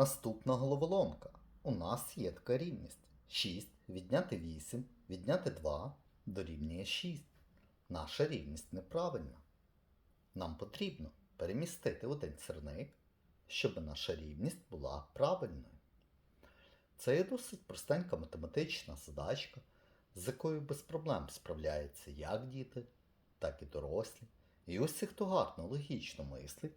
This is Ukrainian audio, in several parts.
Наступна головоломка. У нас є така рівність. 6 відняти 8, відняти 2 дорівнює 6. Наша рівність неправильна. Нам потрібно перемістити один сірник, щоб наша рівність була правильною. Це є досить простенька математична задачка, з якою без проблем справляються як діти, так і дорослі. І ось хто гарно логічно мислить,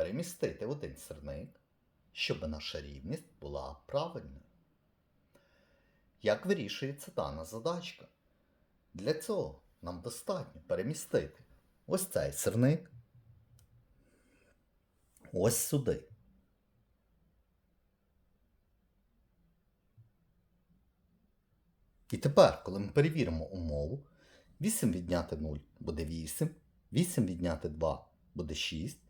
перемістити в один сирник, щоб наша рівність була правильною. Як вирішується дана задачка? Для цього нам достатньо перемістити ось цей сирник ось сюди. І тепер, коли ми перевіримо умову, 8 відняти 0 буде 8, 8 відняти 2 буде 6,